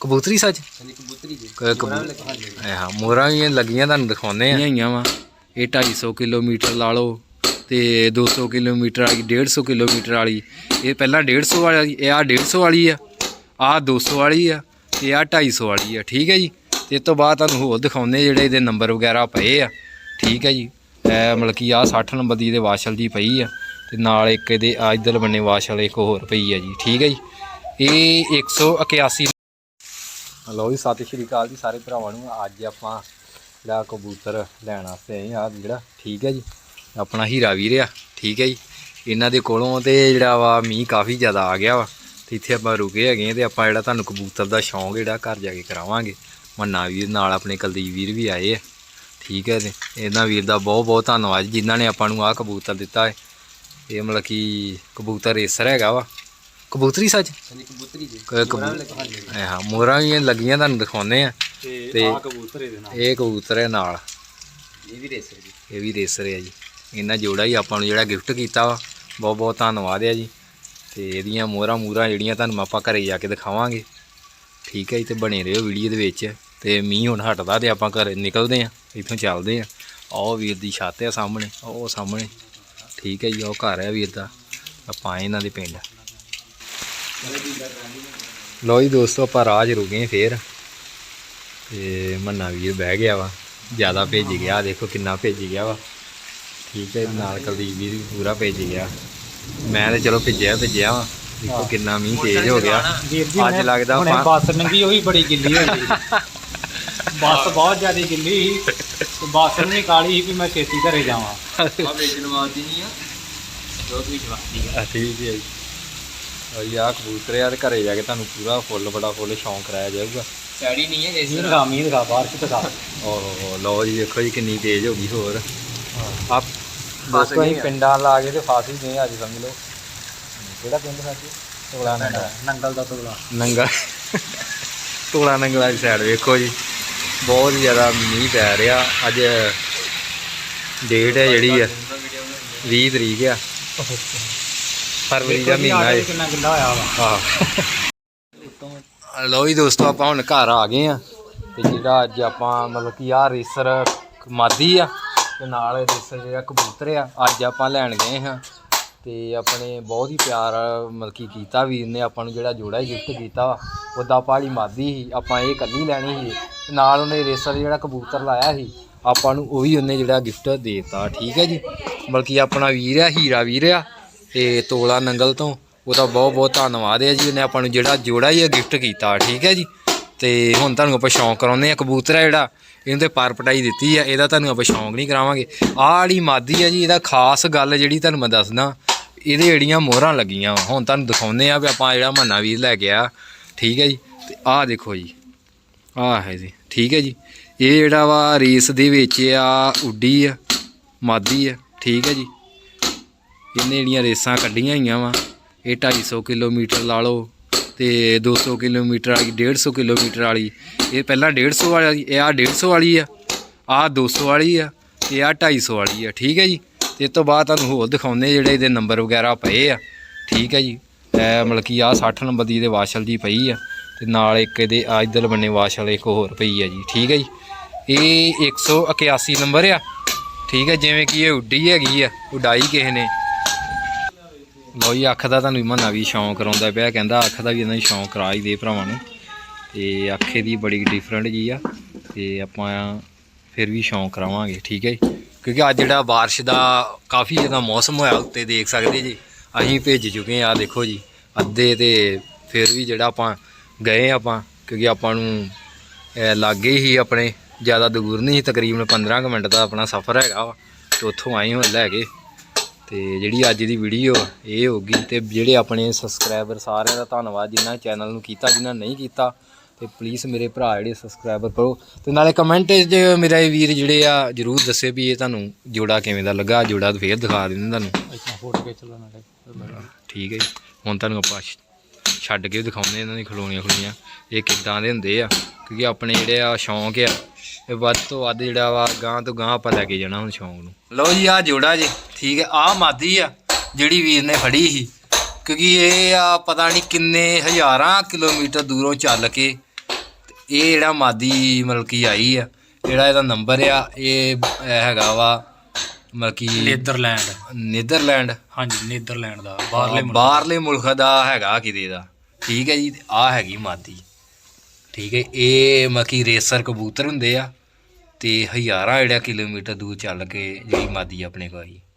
ਕਬੂਤਰੀ ਸੱਚ? ਹਾਂਜੀ ਕਬੂਤਰੀ ਜੀ। ਕ- ਕਬੂ- ਇਹ ਹਾਂ ਮੋਹਰਾਂ ਵੀ ਲੱਗੀਆਂ ਤੁਹਾਨੂੰ ਦਿਖਾਉਂਦੇ ਆ ਆਈਆਂ ਵਾ। ਇਹ 250 ਕਿਲੋਮੀਟਰ ਲਾ ਲਓ ਤੇ 200 ਕਿਲੋਮੀਟਰ ਵਾਲੀ 150 ਕਿਲੋਮੀਟਰ ਵਾਲੀ। ਇਹ ਪਹਿਲਾਂ 150 ਵਾਲੀ ਇਹ ਆ 150 ਵਾਲੀ ਆ ਆ 200 ਵਾਲੀ ਆ ਤੇ ਆ 250 ਵਾਲੀ ਆ। ਠੀਕ ਹੈ ਜੀ? ਤੇ ਇਸ ਤੋਂ ਬਾਅਦ ਤੁਹਾਨੂੰ ਹੋਰ ਦਿਖਾਉਂਦੇ ਜਿਹੜੇ ਇਹਦੇ ਨੰਬਰ ਵਗੈਰਾ ਪਏ ਆ। ਠੀਕ ਹੈ ਜੀ? ਇਹ ਮਤਲਬ ਕਿ ਆ 60 ਨੰਬਰ ਦੀ ਇਹਦੇ ਵਾਸ਼ਲ ਦੀ ਪਈ ਆ ਤੇ ਨਾਲ ਇੱਕ ਇਹਦੇ ਆ ਇੱਧਰ ਬੰਨੇ ਵਾਸ਼ਲ ਇੱਕ ਹੋਰ ਪਈ ਆ ਜੀ। ਠੀਕ ਹੈ ਜੀ? ਇਹ 181 ਲਓ ਜੀ, ਸਤਿ ਸ਼੍ਰੀ ਅਕਾਲ ਜੀ ਸਾਰੇ ਭਰਾਵਾਂ ਨੂੰ। ਅੱਜ ਆਪਾਂ ਜਿਹੜਾ ਕਬੂਤਰ ਲੈਣ ਵਾਸਤੇ ਆਏ ਆ ਜਿਹੜਾ ਠੀਕ ਹੈ ਜੀ। ਆਪਣਾ ਹੀਰਾ ਵੀਰ ਆ, ਠੀਕ ਹੈ ਜੀ। ਇਹਨਾਂ ਦੇ ਕੋਲੋਂ ਤੇ ਜਿਹੜਾ ਵਾ ਮੀਂਹ ਕਾਫੀ ਜ਼ਿਆਦਾ ਆ ਗਿਆ ਵਾ। ਤੇ ਇੱਥੇ ਆਪਾਂ ਰੁਕੇ ਹੈਗੇ ਆ ਤੇ ਆਪਾਂ ਜਿਹੜਾ ਤੁਹਾਨੂੰ ਕਬੂਤਰ ਦਾ ਸ਼ੌਂਕ ਜਿਹੜਾ ਘਰ ਜਾ ਕੇ ਕਰਾਵਾਂਗੇ। ਮੰਨਾ ਵੀਰ ਨਾਲ ਆਪਣੇ ਕਲਦੀਪ ਵੀਰ ਵੀ ਆਏ ਆ, ਠੀਕ ਹੈ ਤੇ ਇਹਨਾਂ ਵੀਰ ਦਾ ਬਹੁਤ ਬਹੁਤ ਧੰਨਵਾਦ ਜਿਨ੍ਹਾਂ ਨੇ ਆਪਾਂ ਨੂੰ ਆਹ ਕਬੂਤਰ ਦਿੱਤਾ ਹੈ। ਇਹ ਮਤਲਬ ਕਿ ਕਬੂਤਰ ਰੇਸਰ ਹੈਗਾ ਵਾ। ਕਬੂਤਰੀ ਸੱਚ? ਹਾਂਜੀ ਕਬੂਤਰੀ ਜੀ। ਕ- ਕਬੂ- ਇਹ ਹਾਂ ਮੋਹਰਾਂ ਵੀ ਲੱਗੀਆਂ ਤੁਹਾਨੂੰ ਦਿਖਾਉਂਦੇ ਆ ਤੇ ਆ ਕਬੂਤਰ ਇਹਦੇ ਨਾਲ। ਇਹ ਕਬੂਤਰ ਹੈ ਨਾਲ। ਇਹ ਵੀ ਰੇਸਰ ਜੀ। ਇਹ ਵੀ ਰੇਸਰ ਹੈ ਜੀ। ਇਹਨਾਂ ਜੋੜਾ ਹੀ ਆਪਾਂ ਨੂੰ ਜਿਹੜਾ ਗਿਫਟ ਕੀਤਾ ਵਾ। ਬਹੁਤ ਬਹੁਤ ਧੰਨਵਾਦ ਹੈ ਜੀ। ਤੇ ਇਹਦੀਆਂ ਮੋਹਰਾਂ ਮੂਹਰਾਂ ਜਿਹੜੀਆਂ ਤੁਹਾਨੂੰ ਆਪਾਂ ਘਰੇ ਜਾ ਕੇ ਦਿਖਾਵਾਂਗੇ। ਠੀਕ ਹੈ ਜੀ ਤੇ ਬਣੇ ਰਹੋ ਵੀਡੀਓ ਦੇ ਵਿੱਚ। ਤੇ ਮੀਂਹ ਹੁਣ ਹਟਦਾ ਤੇ ਆਪਾਂ ਘਰੇ ਨਿਕਲਦੇ ਆ ਇੱਥੋਂ ਚੱਲਦੇ ਆ ਆਹ ਵੀਰ ਦੀ ਛੱਤ ਆ ਸਾਹਮਣੇ ਉਹ ਸਾਹਮਣੇ। ਠੀਕ ਹੈ ਜੀ ਉਹ ਘਰ ਹੈ ਵੀਰ ਦਾ। ਆਪਾਂ ਇਹਨਾਂ ਦੇ ਪਿੰਡ। ਲੋ ਜੀ ਦੋਸਤੋ ਆਪਾਂ ਰਾਜ ਰੁਕੇ ਫੇਰ। ਤੇ ਮੰਨਾ ਵੀਰ ਬਹਿ ਗਿਆ ਵਾ। ਜ਼ਿਆਦਾ ਭੇਜ ਗਿਆ। ਦੇਖੋ ਕਿੰਨਾ ਭੇਜ ਗਿਆ ਵਾ। ਠੀਕ ਹੈ ਨਾਲ ਕੁਲਦੀਪ ਵੀਰ ਵੀ ਪੂਰਾ ਭੇਜ ਗਿਆ। ਮੈਂ ਤੇ ਚਲੋ ਭੇਜਿਆ ਭੇਜਿਆ ਵਾ। ਦੇਖੋ ਕਿੰਨਾ ਮੀਂਹ ਤੇਜ਼ ਹੋ ਗਿਆ। ਵੀਰ ਜੀ ਅੱਜ ਲੱਗਦਾ ਹੁਣੇ ਬੱਸ ਨੰਗੀ ਉਹ ਬੜੀ ਗਿੱਲੀ ਹੋਈ। ਸੀ ਬੱਸ ਬਹੁਤ ਜ਼ਿਆਦਾ ਗਿੱਲੀ ਸੀ। ਬੱਸ ਨਹੀਂ ਕਾਲੀ ਸੀ ਵੀ ਮੈਂ ਛੇਤੀ ਘਰੇ ਜਾਵਾਂ। ਆ ਵੇਚਣ ਵਾਸਤੇ ਨਹੀਂ ਆ। ਜੋ ਵੀ ਜਵਾਬੀ ਆ। ਠੀਕ ਹੈ ਜੀ ਔਰ ਆਹ ਕਬੂਤਰ ਯਾਰ ਘਰੇ ਜਾ ਕੇ ਤੁਹਾਨੂੰ ਪੂਰਾ ਫੁੱਲ ਬੜਾ ਫੁੱਲ ਸ਼ੌਂਕ ਕਰਾਇਆ ਜਾਊਗਾ। ਸੈੜੀ ਨਹੀਂ ਹੈ ਮੀਂਹ ਰੇਸਰ ਦਿਖਾ ਮੀਂਹ ਦਿਖਾ ਬਾਹਰ ਚ ਦਿਖਾ। ਓਹ ਲਓ ਜੀ ਦੇਖੋ ਜੀ ਕਿੰਨੀ ਤੇਜ਼ ਹੋ ਗਈ ਹੋਰ। ਆਪ ਗਏ ਆ। ਪਿੰਡਾਂ ਲਾ ਕੇ ਤੇ ਫਸ ਹੀ ਗਏ ਅੱਜ ਸਮਝ ਲਓ। ਕਿਹੜਾ ਪਿੰਡ ਸਾਡੀ ਟੋਲਾ ਨੰਗਲ। ਨੰਗਲ ਦਾ ਤੋਲਾ ਨੰਗਾ ਟੋਲਾ ਨੰਗਲਾ ਦੀ ਸਾਈਡ ਵੇਖੋ ਜੀ। ਬਹੁਤ ਜ਼ਿਆਦਾ ਮੀਂਹ ਪੈ ਰਿਹਾ। ਅੱਜ ਡੇਟ ਹੈ ਜਿਹੜੀ ਆ 20 ਤਰੀਕ ਆ। ਫਰਵਰੀ ਦਾ ਮਹੀਨਾ ਹੈ ਕਿੰਨਾ ਗਿੱਲਾ ਹੋਇਆ ਵਾ। ਆਹ। ਲਓ ਜੀ ਦੋਸਤੋ ਆਪਾਂ ਹੁਣ ਘਰ ਆ ਗਏ ਆ ਤੇ ਜਿਹੜਾ ਅੱਜ ਆਪਾਂ ਮਤਲਬ ਕਿ ਆਹ ਰੇਸਰ ਮਾਦੀ ਆ ਤੇ ਨਾਲ ਰੇਸਰ ਜਿਹੜਾ ਕਬੂਤਰ ਆ ਅੱਜ ਆਪਾਂ ਲੈਣ ਗਏ ਹਾਂ ਤੇ ਆਪਣੇ ਬਹੁਤ ਹੀ ਪਿਆਰ ਮਤਲਬ ਕਿ ਕੀਤਾ ਵੀਰ ਨੇ ਆਪਾਂ ਨੂੰ ਜਿਹੜਾ ਜੋੜਾ ਗਿਫਟ ਕੀਤਾ ਉਹਦਾ ਪਾਲੀ ਮਾਦੀ ਸੀ ਆਪਾਂ ਇਹ ਕੱਲੀ ਲੈਣੀ ਸੀ ਨਾਲ ਉਹਨੇ ਰੇਸਰ ਜਿਹੜਾ ਕਬੂਤਰ ਲਾਇਆ ਸੀ ਆਪਾਂ ਨੂੰ ਉਹ ਵੀ ਉਹਨੇ ਜਿਹੜਾ ਗਿਫਟ ਦੇਤਾ ਠੀਕ ਹੈ ਜੀ? ਬਲਕਿ ਆਪਣਾ ਵੀਰ ਆ ਹੀਰਾ ਵੀਰ ਆ ਤੇ ਤੋਲਾ ਨੰਗਲ ਤੋਂ ਉਹਦਾ ਬਹੁਤ ਬਹੁਤ ਧੰਨਵਾਦ ਹੈ ਜੀ, ਉਹਨੇ ਆਪਾਂ ਨੂੰ ਜਿਹੜਾ ਜੋੜਾ ਹੀ ਗਿਫਟ ਕੀਤਾ, ਠੀਕ ਹੈ ਜੀ? ਤੇ ਹੁਣ ਤੁਹਾਨੂੰ ਆਪਾਂ ਸ਼ੌਂਕ ਕਰਾਉਂਦੇ ਆ ਕਬੂਤਰ ਆ ਜਿਹੜਾ ਇਹਨੂੰ ਤੇ ਪਰ ਪਟਾਈ ਦਿੱਤੀ ਆ ਇਹਦਾ ਤੁਹਾਨੂੰ ਆਪਾਂ ਸ਼ੌਂਕ ਨਹੀਂ ਕਰਾਵਾਂਗੇ। ਆਹ ਜਿਹੜੀ ਮਾਦੀ ਆ ਜੀ, ਇਹਦਾ ਖਾਸ ਗੱਲ ਜਿਹੜੀ ਤੁਹਾਨੂੰ ਮੈਂ ਦੱਸਦਾ, ਇਹਦੇ ਜਿਹੜੀਆਂ ਮੋਹਰਾਂ ਲੱਗੀਆਂ ਵਾ, ਹੁਣ ਤੁਹਾਨੂੰ ਦਿਖਾਉਂਦੇ ਆ ਵੀ ਆਪਾਂ ਜਿਹੜਾ ਮੰਨਾ ਵੀਰ ਲੈ ਕੇ ਆ, ਠੀਕ ਹੈ ਜੀ? ਤੇ ਆਹ ਦੇਖੋ ਜੀ, ਆਹ ਹੈ ਜੀ, ਠੀਕ ਹੈ ਜੀ? ਇਹ ਜਿਹੜਾ ਵਾ ਰੇਸ ਦੇ ਵਿੱਚ ਆ, ਉੱਡੀ ਆ, ਮਾਦੀ ਆ, ਠੀਕ ਹੈ ਜੀ? ਇਹਨੇ ਜਿਹੜੀਆਂ ਰੇਸਾਂ ਕੱਢੀਆਂ ਹੋਈਆਂ ਵਾ, ਇਹ 250 ਕਿਲੋਮੀਟਰ ਲਾ ਲਓ ਤੇ 200 ਕਿਲੋਮੀਟਰ ਵਾਲੀ 150 ਕਿਲੋਮੀਟਰ ਵਾਲੀ। ਇਹ ਪਹਿਲਾਂ 150 ਵਾਲੀ, ਇਹ ਆ 150 ਵਾਲੀ ਆ ਆ 200 ਵਾਲੀ ਆ ਤੇ ਆ 250 ਵਾਲੀ ਆ, ਠੀਕ ਹੈ ਜੀ? ਤੇ ਇਸ ਤੋਂ ਬਾਅਦ ਤੁਹਾਨੂੰ ਹੋਰ ਦਿਖਾਉਂਦੇ ਜਿਹੜੇ ਇਹਦੇ ਨੰਬਰ ਵਗੈਰਾ ਪਏ ਆ, ਠੀਕ ਹੈ ਜੀ? ਇਹ ਮਤਲਬ ਕਿ ਆ 60 ਨੰਬਰ ਦੀ ਇਹਦੇ ਵਾਸ਼ਲ ਦੀ ਪਈ ਆ ਤੇ ਨਾਲ ਇੱਕ ਇਹਦੇ ਆ ਇੱਧਰ ਬੰਨੇ ਵਾਸ਼ਲ, ਇੱਕ ਹੋਰ ਪਈ ਆ ਜੀ, ਠੀਕ ਹੈ ਜੀ? ਇਹ 181 ਨੰਬਰ ਆ, ਠੀਕ ਹੈ ਜਿਵੇਂ ਕਿ ਇਹ ਉੱਡੀ ਹੈਗੀ ਆ, ਉਡਾਈ ਕਿਸੇ ਨੇ। ਲਓ ਜੀ, ਅੱਖ ਦਾ ਤੁਹਾਨੂੰ ਮਨਾ ਵੀ ਸ਼ੌਂਕ ਕਰਾਉਂਦਾ ਪਿਆ, ਕਹਿੰਦਾ ਅੱਖ ਦਾ ਵੀ ਇਹਨਾਂ ਦੀ ਸ਼ੌਂਕ ਕਰਾ ਹੀ ਦੇ ਭਰਾਵਾਂ ਨੂੰ। ਤੇ ਅੱਖੇ ਦੀ ਬੜੀ ਡਿਫਰੈਂਟ ਜੀ ਆ, ਤੇ ਆਪਾਂ ਫਿਰ ਵੀ ਸ਼ੌਂਕ ਕਰਾਵਾਂਗੇ, ਠੀਕ ਹੈ ਜੀ? ਕਿਉਂਕਿ ਅੱਜ ਜਿਹੜਾ ਬਾਰਿਸ਼ ਦਾ ਕਾਫੀ ਜ਼ਿਆਦਾ ਮੌਸਮ ਹੋਇਆ, ਉੱਤੇ ਦੇਖ ਸਕਦੇ ਜੀ, ਅਸੀਂ ਭੇਜ ਚੁੱਕੇ ਆ ਦੇਖੋ ਜੀ, ਅੱਧੇ ਤੇ ਫਿਰ ਵੀ ਜਿਹੜਾ ਆਪਾਂ ਗਏ ਆਪਾਂ, ਕਿਉਂਕਿ ਆਪਾਂ ਨੂੰ ਲਾਗੇ ਹੀ ਆਪਣੇ, ਜ਼ਿਆਦਾ ਦੂਰ ਨਹੀਂ, ਤਕਰੀਬਨ 15 ਕੁ ਮਿੰਟ ਦਾ ਆਪਣਾ ਸਫ਼ਰ ਹੈਗਾ ਵਾ, ਤੇ ਉੱਥੋਂ ਆਏ ਹੋ ਲੈ ਕੇ। ਤੇ ਜਿਹੜੀ ਅੱਜ ਦੀ ਵੀਡੀਓ ਇਹ ਹੋਗੀ ਤੇ ਜਿਹੜੇ ਆਪਣੇ ਸਬਸਕ੍ਰਾਈਬਰ ਸਾਰਿਆਂ ਦਾ ਧੰਨਵਾਦ ਜਿਨ੍ਹਾਂ ਚੈਨਲ ਨੂੰ ਕੀਤਾ ਜਿਨ੍ਹਾਂ ਨਹੀਂ ਕੀਤਾ ਤੇ ਪਲੀਜ਼ ਮੇਰੇ ਭਰਾ ਜਿਹੜੇ ਸਬਸਕ੍ਰਾਈਬਰ ਕਰੋ ਤੇ ਨਾਲੇ ਕਮੈਂਟ 'ਚ ਮੇਰੇ ਵੀਰ ਜਿਹੜੇ ਆ ਜਰੂਰ ਦੱਸਿਓ ਵੀ ਇਹ ਤੁਹਾਨੂੰ ਜੋੜਾ ਕਿਵੇਂ ਦਾ ਲੱਗਾ ਜੋੜਾ ਫੇਰ ਦਿਖਾ ਦਿੰਦੇ ਤੁਹਾਨੂੰ। ਇੱਥੋਂ ਫੋਟੋ ਖਿੱਚ ਲਓ ਨਾਲੇ ਠੀਕ ਹੈ ਜੀ। ਹੁਣ ਤੁਹਾਨੂੰ ਆਪਾਂ ਛੱਡ ਕੇ ਦਿਖਾਉਂਦੇ ਇਹਨਾਂ ਦੀ ਖਲੋਣੀਆਂ ਖਲੋਣੀਆਂ ਇਹ ਕਿੱਦਾਂ ਦੇ ਹੁੰਦੇ ਆ। ਕਿਉਂਕਿ ਆਪਣੇ ਜਿਹੜੇ ਆ ਸ਼ੌਂਕ ਆ ਇਹ ਵੱਧ ਤੋਂ ਵੱਧ ਜਿਹੜਾ ਵਾ ਗਾਂ ਤੋਂ ਗਾਂ ਆਪਾਂ ਲੈ ਕੇ ਜਾਣਾ ਹੁਣ ਸ਼ੌਂਕ ਨੂੰ। ਲਓ ਜੀ ਆ ਜੋੜਾ ਜੀ ਠੀਕ ਹੈ ਆ ਮਾਦੀ ਆ ਜਿਹੜੀ ਵੀਰ ਨੇ ਫੜੀ ਸੀ। ਕਿਉਂਕਿ ਇਹ ਆ ਪਤਾ ਨਹੀਂ ਕਿੰਨੇ ਹਜ਼ਾਰਾਂ ਕਿਲੋਮੀਟਰ ਦੂਰੋਂ ਚੱਲ ਕੇ ਇਹ ਜਿਹੜਾ ਮਾਦੀ ਮਤਲਬ ਕੀ ਆਈ ਆ ਜਿਹੜਾ ਇਹਦਾ ਨੰਬਰ ਆ ਇਹ ਹੈਗਾ ਵਾ ਮਤਲਬ ਕੀ ਨੀਦਰਲੈਂਡ। ਨੀਦਰਲੈਂਡ। ਹਾਂਜੀ ਨੀਦਰਲੈਂਡ ਦਾ ਬਾਹਰਲੇ ਮੁਲਕ। ਬਾਹਰਲੇ ਮੁਲਕ ਦਾ ਹੈਗਾ ਕਿਤੇ ਦਾ। ਠੀਕ ਹੈ ਜੀ ਆ ਹੈਗੀ ਮਾਦੀ। ਠੀਕ ਹੈ, ਇਹ ਮੱਕੀ ਰੇਸਰ ਕਬੂਤਰ ਹੁੰਦੇ ਆ ਤੇ ਹਜ਼ਾਰਾਂ ਜਿਹੜਾ ਕਿਲੋਮੀਟਰ ਦੂਰ ਚੱਲ ਕੇ ਜਿਹੜੀ ਮਾਦੀ ਆਪਣੇ ਕੋਲ ਆਈ।